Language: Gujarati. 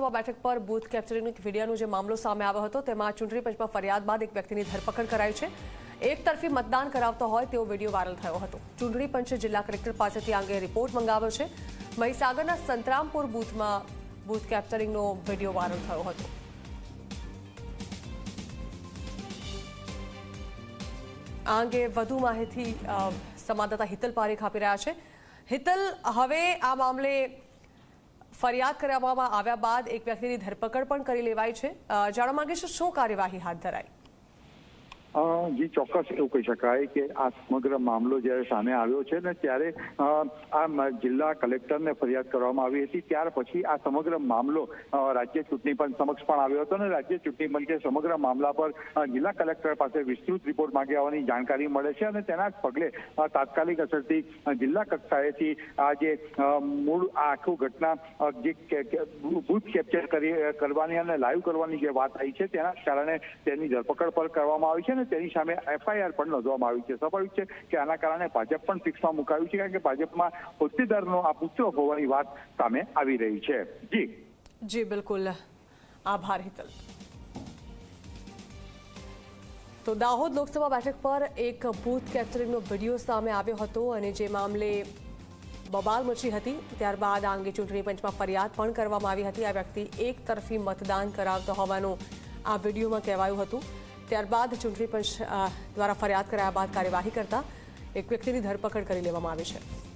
લોકસભા બેઠક પર બૂથ કેપ્ચરિંગ વિડીયોનો જે મામલો સામે આવ્યો હતો, તેમાં ચૂંટણી પંચમાં ફરિયાદ બાદ એક વ્યક્તિની ધરપકડ કરાઈ છે. એક તરફી મતદાન કરાવતો હોય તેવો વીડિયો વાયરલ થયો હતો. ચૂંટણી પંચે જિલ્લા કલેક્ટર પાસેથી આ અંગે રિપોર્ટ મંગાવ્યો છે. મહીસાગરના સંતરામપુર બૂથમાં બૂથ કેપ્ચરિંગનો વીડિયો વાયરલ થયો હતો. આ અંગે વધુ માહિતી સંવાદદાતા હિતલ પારેખ આપી રહ્યા છે. હિતલ, હવે આ મામલે ફરિયાદ કરવામાં આવ્યા બાદ એક વ્યક્તિની ધરપકડ પણ કરી લેવાઈ છે. જાણવા જાણવા છે શું કાર્યવાહી હાથ ધરાઈ? જી, ચોક્કસ એવું કહી શકાય કે આ સમગ્ર મામલો જ્યારે સામે આવ્યો છે ને ત્યારે આ જિલ્લા કલેક્ટરને ફરિયાદ કરવામાં આવી હતી. ત્યાર પછી આ સમગ્ર મામલો રાજ્ય ચૂંટણી પંચ સમક્ષ પણ આવ્યો હતો અને રાજ્ય ચૂંટણી પંચે સમગ્ર મામલા પર જિલ્લા કલેક્ટર પાસે વિસ્તૃત રિપોર્ટ માંગી આવવાની જાણકારી મળે છે અને તેના જ પગલે તાત્કાલિક અસરથી જિલ્લા કક્ષાએથી આ જે મૂળ આખું ઘટના જે બૂથ કેપ્ચર કરી કરવાની અને લાઈવ કરવાની જે વાત આવી છે તેના કારણે તેની ધરપકડ પર કરવામાં આવી છે અને તેની સામે એફઆઈઆર પણ નોંધવામાં આવી છે. સ્વાભાવિક છે કે આના કારણે ભાજપ પણ ફિક્સમાં મુકાયું છે કારણ કે ભાજપમાં હોદ્દેદારનો આ પુત્ર હોવાની વાત સામે આવી રહી છે. જી. જી, બિલકુલ. આભાર, હિતલ. તો દાહોદ લોકસભા બેઠક પર એક બૂથ કેપ્ચરિંગનો વીડિયો સામે આવ્યો હતો અને જે મામલે બબાલ મચી હતી, ત્યારબાદ આ અંગે ચૂંટણી પંચમાં ફરિયાદ પણ કરવામાં આવી હતી. આ વ્યક્તિ એક તરફી મતદાન કરાવતો હોવાનું આ વિડીયોમાં કહેવાયું હતું. ત્યારબાદ ચૂંટણી પંચ દ્વારા ફરિયાદ કરાયા બાદ કાર્યવાહી કરતા એક વ્યક્તિની ધરપકડ કરી લેવામાં આવી છે.